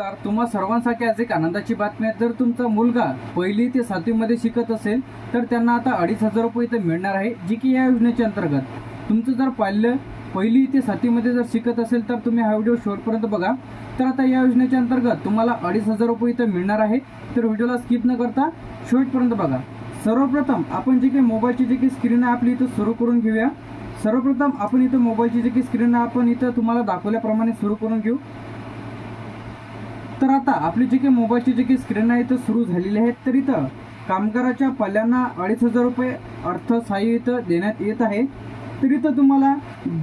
नमस्कार. तुम्हा सर्वांसाठी आज एक आनंदाची बातमी आहे. जर तुमचा मुलगा पहिली ते सातवीमध्ये शिकत असेल तर त्यांना आता अडीच हजार रुपये इथं मिळणार आहे जी की या योजनेच्या अंतर्गत. तुमचं जर पाल्य पहिली ते सातवीमध्ये जर शिकत असेल तर तुम्ही हा व्हिडिओ शेवटपर्यंत बघा. तर आता या योजनेच्या अंतर्गत तुम्हाला अडीच हजार रुपये इथं मिळणार आहे. तर व्हिडिओला स्किप न करता शेवटपर्यंत बघा. सर्वप्रथम आपण जे काही मोबाईलची जे काही स्क्रीन आहे आपली इथं सुरू करून घेऊया. सर्वप्रथम आपण इथं मोबाईलची जी काही स्क्रीन आहे आपण इथं तुम्हाला दाखवल्याप्रमाणे सुरू करून घेऊ. तर आता आपली जी काही मोबाईलची जी काही स्क्रीन आहे इथं सुरू झालेली तरी तर इथं कामगाराच्या पाल्यांना अडीच हजार रुपये अर्थसहाय्य इथं देण्यात येत आहे. तर इथं तुम्हाला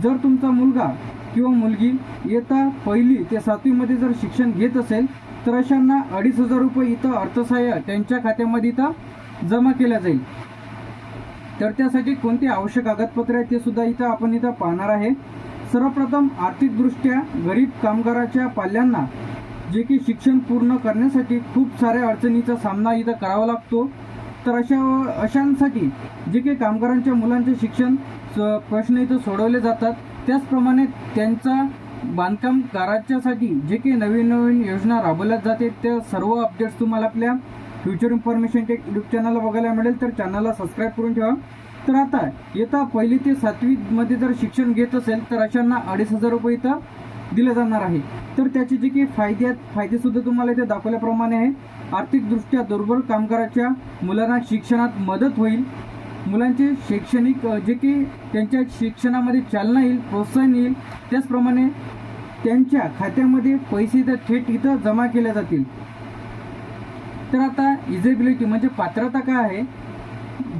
जर तुमचा मुलगा किंवा मुलगी इयत्ता पहिली ते सातवीमध्ये जर शिक्षण घेत असेल तर अशांना अडीच हजार रुपये इथं अर्थसहाय्य त्यांच्या खात्यामध्ये इथं जमा केल्या जाईल. तर त्यासाठी कोणती आवश्यक कागदपत्रे आहेत ते सुद्धा इथं आपण इथं पाहणार आहे. सर्वप्रथम आर्थिकदृष्ट्या गरीब कामगाराच्या पाल्यांना जे की शिक्षण पूर्ण करण्यासाठी खूप साऱ्या अडचणीचा सामना इथं करावा लागतो. तर अशा अशांसाठी जे काही कामगारांच्या मुलांचे शिक्षण स- प्रश्न इथं सोडवले जातात. त्याचप्रमाणे त्यांचा बांधकाम काराच्यासाठी जे काही नवीन नवीन योजना राबवल्या जाते. त्या सर्व अपडेट्स तुम्हाला आपल्या फ्युचर इन्फॉर्मेशन टेक यूट्यूब चॅनलला बघायला मिळेल. तर चॅनलला सबस्क्राईब करून ठेवा. तर आता येता पहिली ते सातवीमध्ये जर शिक्षण घेत असेल तर अशांना अडीच हजार रुपये इथं दिले जाणार आहे. तर त्याचे जे काही फायदे आहेत फायदे सुद्धा तुम्हाला इथे दाखवल्याप्रमाणे आहे. आर्थिकदृष्ट्या दुर्बल कामगाराच्या मुलांना शिक्षणात मदत होईल. मुलांचे शैक्षणिक जे की त्यांच्या शिक्षणामध्ये चालना येईल प्रोत्साहन येईल त्याचप्रमाणे त्यांच्या खात्यामध्ये पैसे तर थेट इथं जमा केले जातील. तर आता इजेबिलिटी म्हणजे पात्रता काय आहे?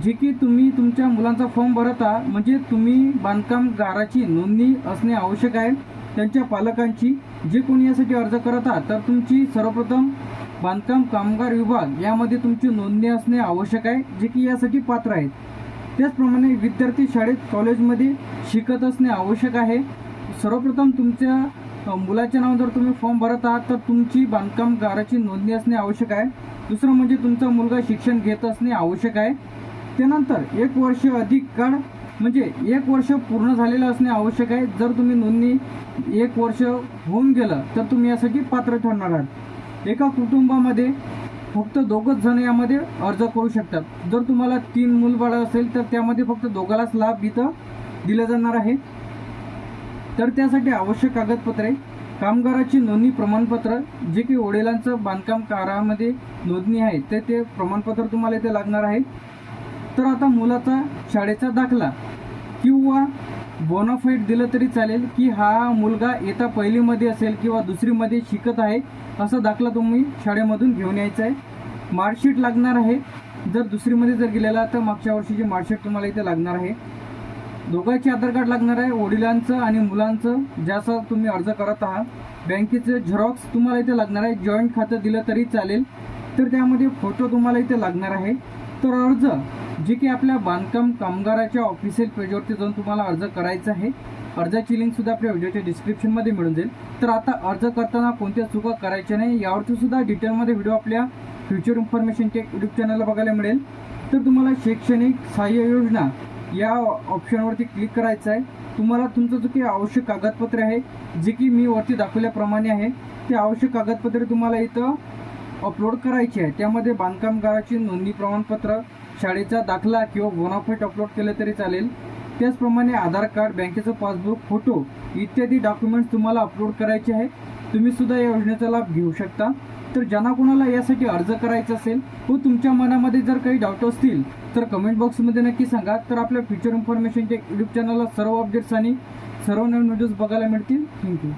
जे की तुम्ही तुमच्या मुलांचा फॉर्म भरता म्हणजे तुम्ही बांधकामगाराची नोंदणी असणे आवश्यक आहे. त्यांच्या पालकांची जे कोणी यासाठी अर्ज करत आहात तर तुमची सर्वप्रथम बांधकाम कामगार विभाग यामध्ये तुमची नोंदणी असणे आवश्यक आहे जे की यासाठी पात्र आहेत. त्याचप्रमाणे विद्यार्थी शाळेत कॉलेजमध्ये शिकत असणे आवश्यक आहे. सर्वप्रथम तुमच्या मुलाच्या नावावर जर तुम्ही फॉर्म भरत आहात तर तुमची बांधकामगाराची नोंदणी असणे आवश्यक आहे. दुसरं म्हणजे तुमचा मुलगा शिक्षण घेत असणे आवश्यक आहे. त्यानंतर एक वर्ष अधिक काळ म्हणजे एक वर्ष पूर्ण झालेलं असणे आवश्यक आहे. जर तुम्ही नोंदणी एक वर्ष होऊन गेलं तर तुम्ही यासाठी पात्र ठरणार आहात. एका कुटुंबामध्ये फक्त दोघंच जण यामध्ये अर्ज करू शकतात. जर तुम्हाला तीन मूलबाळं असेल तर त्यामध्ये फक्त दोघालाच लाभ इथं दिला जाणार आहे. तर त्यासाठी आवश्यक कागदपत्रे कामगाराची नोंदणी प्रमाणपत्र जे की वडिलांचं बांधकाम कारामध्ये नोंदणी आहे ते ते प्रमाणपत्र तुम्हाला इथे लागणार आहे. तर आता मुलाचा शाळेचा दाखला. किंवा बोनाफाईट दिलं तरी चालेल की हा मुलगा येता पहिलीमध्ये असेल किंवा दुसरीमध्ये शिकत आहे असा दाखला तुम्ही शाळेमधून घेऊन यायचा आहे. मार्कशीट लागणार आहे. जर दुसरीमध्ये जर गेलेला तर मागच्या वर्षीची मार्कशीट तुम्हाला इथे लागणार आहे. दोघांचे आधार कार्ड लागणार आहे वडिलांचं आणि मुलांचं. ज्याचा तुम्ही अर्ज करत आहात बँकेचं झेरॉक्स तुम्हाला इथे लागणार आहे. जॉईंट खातं दिलं तरी चालेल. तर त्यामध्ये फोटो तुम्हाला इथे लागणार आहे. तर अर्ज जे की आपल्या बांधकाम कामगाराच्या ऑफिशियल पेजवरती जाऊन तुम्हाला अर्ज करायचा आहे. अर्जाची लिंक सुद्धा आपल्या व्हिडिओच्या डिस्क्रिप्शनमध्ये मिळून जाईल. तर आता अर्ज करताना कोणत्या चुका करायच्या नाही यावरती सुद्धा डिटेलमध्ये व्हिडिओ आपल्या फ्युचर इन्फॉर्मेशन टेक यूट्यूब चॅनलला बघायला मिळेल. तर तुम्हाला शैक्षणिक सहाय्य योजना या ऑप्शनवरती क्लिक करायचं आहे. तुम्हाला तुमचं जो काही आवश्यक कागदपत्रे आहे जे की मी वरती दाखवल्याप्रमाणे आहे ते आवश्यक कागदपत्रे तुम्हाला इथं अपलोड करायची आहे. त्यामध्ये बांधकामगाराची नोंदणी प्रमाणपत्र शाळेचा दाखला किंवा बोनाफाईट अपलोड केले तरी चालेल. त्याचप्रमाणे आधार कार्ड बँकेचं पासबुक फोटो इत्यादी डॉक्युमेंट्स तुम्हाला अपलोड करायचे आहे तुम्ही सुद्धा या योजनेचा लाभ घेऊ शकता. तर ज्यांना कोणाला यासाठी अर्ज करायचा असेल व तुमच्या मनामध्ये जर काही डाऊट असतील तर कमेंट बॉक्समध्ये नक्की सांगा. तर आपल्या फ्युचर इन्फॉर्मेशनच्या यूट्यूब चॅनलला सर्व अपडेट्स आणि सर्व नवीन व्हिडिओज बघायला मिळतील. थँक्यू